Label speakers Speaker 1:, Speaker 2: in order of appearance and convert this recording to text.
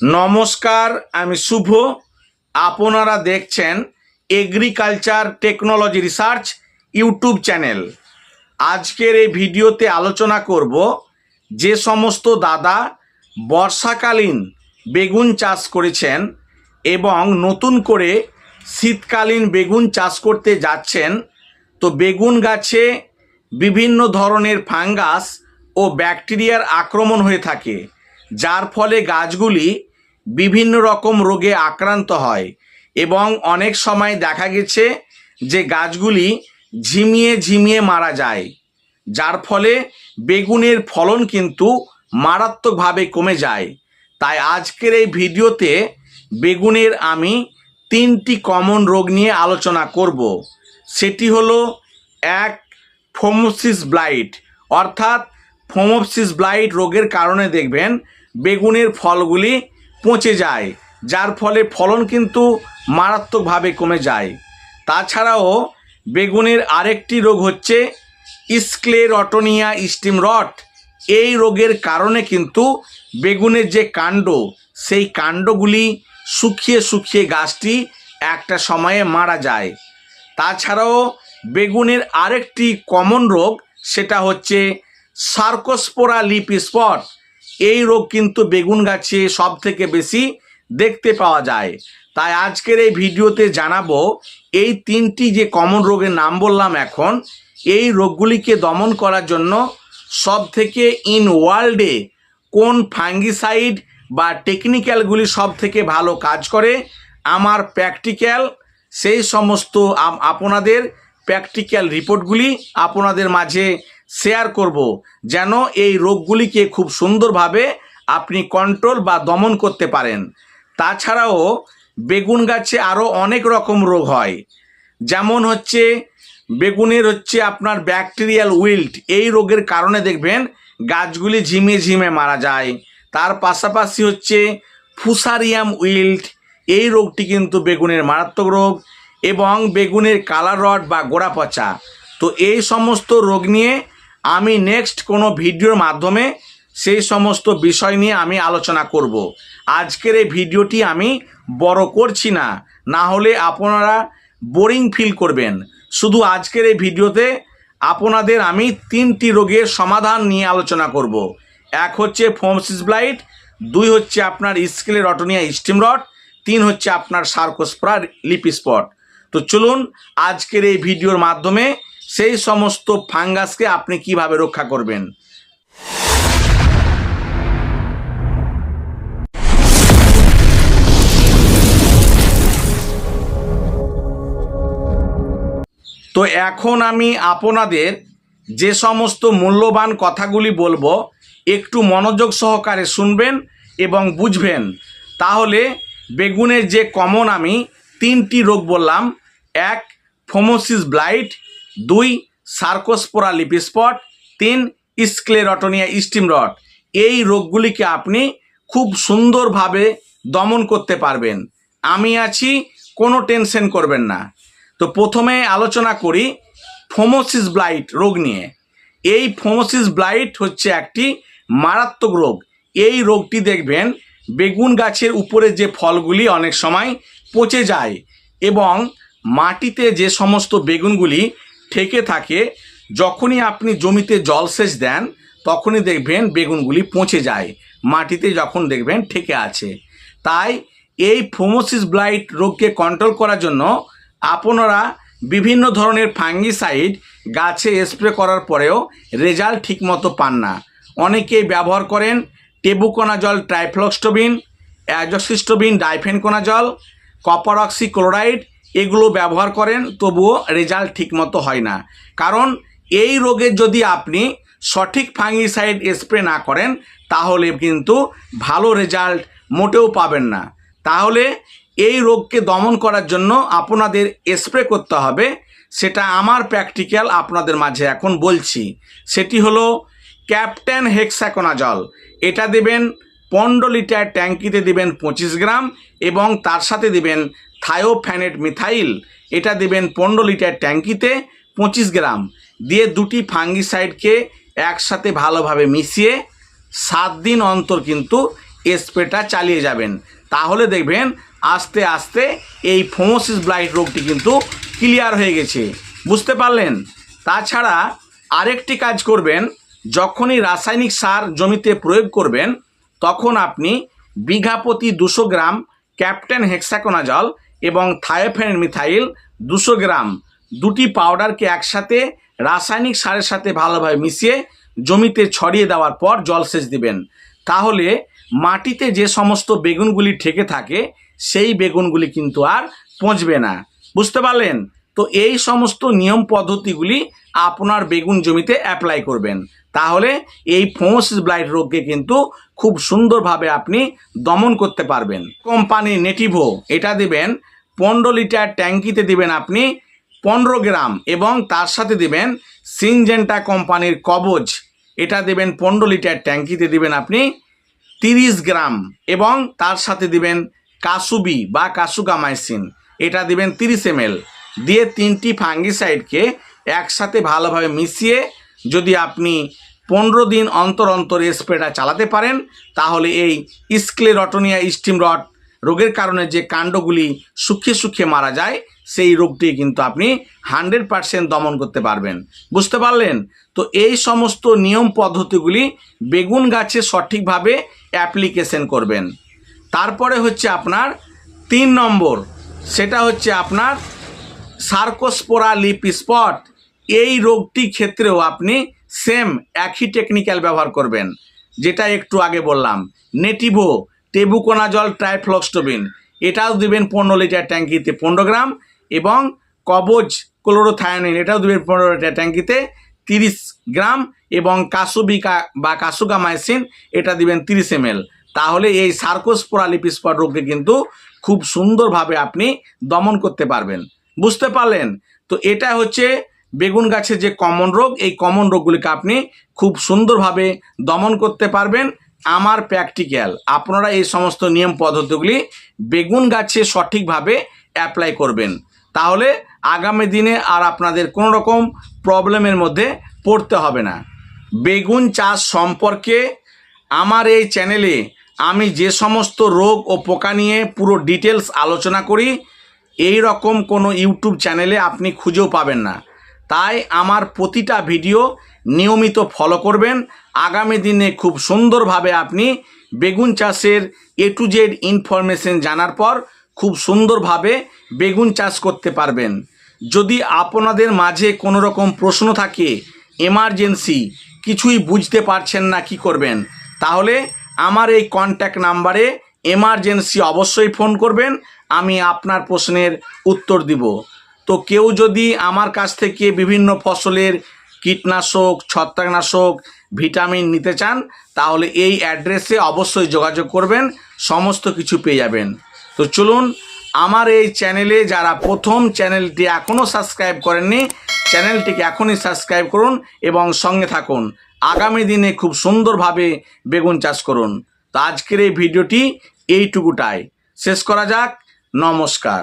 Speaker 1: নমস্কার, আমি শুভ। আপনারা দেখছেন agriculture technology research YouTube channel আজকের এই ভিডিওতে আলোচনা করব যে সমস্ত দাদা বর্ষাকালীন বেগুন চাষ করেছেন এবং নতুন করে শীতকালীন বেগুন চাষ করতে যাচ্ছেন। তো বেগুন গাছে বিভিন্ন ধরনের ফাঙ্গাস ও ব্যাকটেরিয়ার আক্রমণ হয়ে থাকে, যার ফলে গাছগুলি বিভিন্ন রকম রোগে আক্রান্ত হয় এবং অনেক সময় দেখা গেছে যে গাছগুলি ঝিমিয়ে ঝিমিয়ে মারা যায়, যার ফলে বেগুনের ফলন কিন্তু মারাত্মকভাবে কমে যায়। তাই আজকের এই ভিডিওতে বেগুনের আমি তিনটি কমন রোগ নিয়ে আলোচনা করব। সেটি হলো এক, ফোমোসিস ব্লাইট। অর্থাৎ ফোমোপসিস ব্লাইট রোগের কারণে দেখবেন বেগুনের ফলগুলি পচে যায়, যার ফলে ফলন কিন্তু মারাত্মকভাবে কমে যায়। তাছাড়াও বেগুনের আরেকটি রোগ হচ্ছে স্ক্লেরটনিয়া স্টিম রট এই রোগের কারণে কিন্তু বেগুনের যে কাণ্ড, সেই কাণ্ডগুলি শুকিয়ে শুকিয়ে গাছটি একটা সময়ে মারা যায়। তাছাড়াও বেগুনের আরেকটি কমন রোগ, সেটা হচ্ছে সার্কোস্পোরা লিপ স্পট এই রোগ কিন্তু বেগুন গাছে সব থেকে বেশি দেখতে পাওয়া যায়। তাই আজকের এই ভিডিওতে জানাব, এই তিনটি যে কমন রোগের নাম বললাম এখন, এই রোগগুলিকে দমন করার জন্য সব থেকে ইন ওয়ার্ল্ডে কোন ফাঙ্গিসাইড বা টেকনিক্যালগুলি সব থেকে ভালো কাজ করে, আমার প্র্যাকটিক্যাল, সেই সমস্ত আপনাদের প্র্যাকটিক্যাল রিপোর্টগুলি আপনাদের মাঝে শেয়ার করব। যেন এই রোগগুলিকে খুব সুন্দরভাবে আপনি কন্ট্রোল বা দমন করতে পারেন। তাছাড়াও বেগুন গাছে আরও অনেক রকম রোগ হয়। যেমন হচ্ছে বেগুনের হচ্ছে আপনার ব্যাকটেরিয়াল উইল্ট এই রোগের কারণে দেখবেন গাছগুলি ঝিমে ঝিমে মারা যায়। তার পাশাপাশি হচ্ছে ফুসারিয়াম উইল্ট এই রোগটি কিন্তু বেগুনের মারাত্মক রোগ এবং বেগুনের কালার রড বা গোড়া পচা। তো এই সমস্ত রোগ নিয়ে আমি নেক্সট কোনো ভিডিওর মাধ্যমে সেই সমস্ত বিষয় নিয়ে আমি আলোচনা করব। আজকের এই ভিডিওটি আমি বড় করছি না না হলে আপনারা বোরিং ফিল করবেন। শুধু আজকের এই ভিডিওতে আপনাদের আমি তিনটি রোগের সমাধান নিয়ে আলোচনা করব। এক হচ্ছে ফোমসিস ব্লাইট দুই হচ্ছে আপনার স্কেলের অটোনিয়া স্টিম রড তিন হচ্ছে আপনার সার্কোস্প্রা লিপি স্পট তো চলুন আজকের এই ভিডিওর মাধ্যমে সেই সমস্ত ফাঙ্গাসকে আপনি কীভাবে রক্ষা করবেন? তো এখন আমি আপনাদের যে সমস্ত মূল্যবান কথাগুলি বলব, একটু মনোযোগ সহকারে শুনবেন এবং বুঝবেন। তাহলে বেগুনের যে কমন আমি তিনটি রোগ বললাম, এক ফোমোসিস ব্লাইট দুই, সার্কোস্পোরা লিপিস্পট তিন, স্ক্লেরটনিয়া স্টিম রড। এই রোগগুলিকে আপনি খুব সুন্দরভাবে দমন করতে পারবেন। আমি আছি, কোনো টেনশন করবেন না। তো প্রথমে আলোচনা করি ফোমোসিস ব্লাইট রোগ নিয়ে। এই ফোমোসিস ব্লাইট হচ্ছে একটি মারাত্মক রোগ। এই রোগটি দেখবেন বেগুন গাছের উপরে যে ফলগুলি অনেক সময় পচে যায় এবং মাটিতে যে সমস্ত বেগুনগুলি ঠেকে থাকে, যখনই আপনি জমিতে জলসেচ দেন, তখনই দেখবেন বেগুনগুলি পচে যায়। মাটিতে যখন দেখবেন ঠেকে আছে। তাই এই ফোমোসিস ব্লাইট রোগকে কন্ট্রোল করার জন্য আপনারা বিভিন্ন ধরনের ফাঙ্গিসাইড গাছে স্প্রে করার পরেও রেজাল্ট ঠিকমতো পান না। অনেকেই ব্যবহার করেন tebuconazole trifloxystrobin, azoxystrobin difenoconazole copper oxy chloride এগুলো ব্যবহার করেন, তবুও রেজাল্ট ঠিকমতো হয় না। কারণ এই রোগের যদি আপনি সঠিক ফাঙ্গিসাইড স্প্রে না করেন, তাহলে কিন্তু ভালো রেজাল্ট মোটেও পাবেন না। তাহলে এই রোগকে দমন করার জন্য আপনাদের স্প্রে করতে হবে। সেটা আমার প্র্যাকটিক্যাল আপনাদের মাঝে এখন বলছি। সেটি হলো ক্যাপ্টেন হেক্সাকোনাজল। এটা দেবেন পনেরো লিটার ট্যাঙ্কিতে দেবেন পঁচিশ গ্রাম এবং তার সাথে দেবেন থায়োফ্যানেট মিথাইল, এটা দেবেন পনেরো লিটার ট্যাঙ্কিতে পঁচিশ গ্রাম। দিয়ে দুটি ফাঙ্গিসাইডকে একসাথে ভালোভাবে মিশিয়ে সাত দিন অন্তর কিন্তু স্প্রেটা চালিয়ে যাবেন। তাহলে দেখবেন আস্তে আস্তে এই ফোমোসিস ব্লাইট রোগটি কিন্তু ক্লিয়ার হয়ে গেছে। বুঝতে পারলেন? তাছাড়া আরেকটি কাজ করবেন, যখনই রাসায়নিক সার জমিতে প্রয়োগ করবেন, তখন আপনি বিঘা প্রতি দুশো গ্রাম ক্যাপ্টেন হেক্সাকোনাজল এবং থায়োফেন মিথাইল দুশো গ্রাম। দুটি পাউডারকে একসাথে রাসায়নিক সারের সাথে ভালোভাবে মিশিয়ে জমিতে ছড়িয়ে দেওয়ার পর জলসেচ দিবেন। তাহলে মাটিতে যে সমস্ত বেগুনগুলি ঠেকে থাকে, সেই বেগুনগুলি কিন্তু আর পচবে না। বুঝতে পারলেন? তো এই সমস্ত নিয়ম পদ্ধতিগুলি আপনার বেগুন জমিতে অ্যাপ্লাই করবেন। তাহলে এই ফোমোসিস ব্লাইট রোগকে কিন্তু খুব সুন্দরভাবে আপনি দমন করতে পারবেন। কোম্পানি নেটিভো, এটা দিবেন, পনেরো লিটার ট্যাঙ্কিতে দিবেন আপনি পনেরো গ্রাম এবং তার সাথে দিবেন সিনজেন্টা কোম্পানির কবজ, এটা দেবেন পনেরো লিটার ট্যাঙ্কিতে দিবেন আপনি তিরিশ গ্রাম এবং তার সাথে দিবেন কাসুবি বা কাসুগামাইসিন এটা দিবেন তিরিশ এম দিয়ে তিনটি ফাঙ্গিসাইডকে একসাথে ভালোভাবে মিশিয়ে যদি আপনি পনেরো দিন অন্তর অন্তর স্প্রেটা চালাতে পারেন, তাহলে এই স্ক্লেরটনিয়া স্টিম রড রোগের কারণে যে কাণ্ডগুলি শুকিয়ে শুকিয়ে মারা যায়, সেই রোগটি কিন্তু আপনি হান্ড্রেড পারসেন্ট দমন করতে পারবেন। বুঝতে পারলেন? তো এই সমস্ত নিয়ম পদ্ধতিগুলি বেগুন গাছে সঠিকভাবে অ্যাপ্লিকেশন করবেন। তারপরে হচ্ছে আপনার তিন নম্বর, সেটা হচ্ছে আপনার সার্কোস্পোরা লিপ স্পট এই রোগটি ক্ষেত্রেও আপনি সেম একই টেকনিক্যাল ব্যবহার করবেন, যেটা একটু আগে বললাম। নেটিভো টেবুকোনা টেবুকোনাজল ট্রাইফ্লক্সটোবিন, এটাও দেবেন পনেরো লিটার ট্যাঙ্কিতে পনেরো গ্রাম এবং কবজ ক্লোরোথায়োনিন, এটাও দিবেন পনেরো লিটার ট্যাঙ্কিতে তিরিশ গ্রাম এবং কাসুবিকা বা কাসুগামাইসিন এটা দিবেন তিরিশ এম তাহলে এই সার্কোস্পোরা লিপ স্পট রোগকে কিন্তু খুব সুন্দরভাবে আপনি দমন করতে পারবেন। বুঝতে পারলেন? তো এটা হচ্ছে বেগুন গাছের যে কমন রোগ, এই কমন রোগগুলিকে আপনি খুব সুন্দরভাবে দমন করতে পারবেন। আমার প্র্যাকটিক্যাল আপনারা এই সমস্ত নিয়ম পদ্ধতিগুলি বেগুন গাছে সঠিকভাবে অ্যাপ্লাই করবেন। তাহলে আগামী দিনে আর আপনাদের কোনো রকম প্রবলেমের মধ্যে পড়তে হবে না। বেগুন চাষ সম্পর্কে আমার এই চ্যানেলে আমি যে সমস্ত রোগ ও পোকা নিয়ে পুরো ডিটেলস আলোচনা করি। এই রকম কোনো ইউটিউব চ্যানেলে আপনি খুঁজেও পাবেন না। তাই আমার প্রতিটা ভিডিও নিয়মিত ফলো করবেন। আগামী দিনে খুব সুন্দরভাবে আপনি বেগুন চাষের এ টু জেড ইনফরমেশন জানার পর খুব সুন্দরভাবে বেগুন চাষ করতে পারবেন। যদি আপনাদের মাঝে কোনো রকম প্রশ্ন থাকে এমার্জেন্সি কিছুই বুঝতে পারছেন না কি করবেন, তাহলে আমার এই কন্ট্যাক্ট নাম্বারে এমার্জেন্সি অবশ্যই ফোন করবেন। আমি আপনার প্রশ্নের উত্তর দিব। তো কেউ যদি আমার কাছ থেকে বিভিন্ন ফসলের কীটনাশক, ছত্রাকনাশক, ভিটামিন নিতে চান, তাহলে এই অ্যাড্রেসে অবশ্যই যোগাযোগ করবেন, সমস্ত কিছু পেয়ে যাবেন। তো চলুন, আমার এই চ্যানেলে যারা প্রথম চ্যানেলটি এখনও সাবস্ক্রাইব করেননি, চ্যানেলটিকে এখনই সাবস্ক্রাইব করুন এবং সঙ্গে থাকুন। আগামী দিনে খুব সুন্দরভাবে বেগুন চাষ করুন। তো আজকের এই ভিডিওটি এইটুকুটাই। শেষ করা যাক নমস্কার।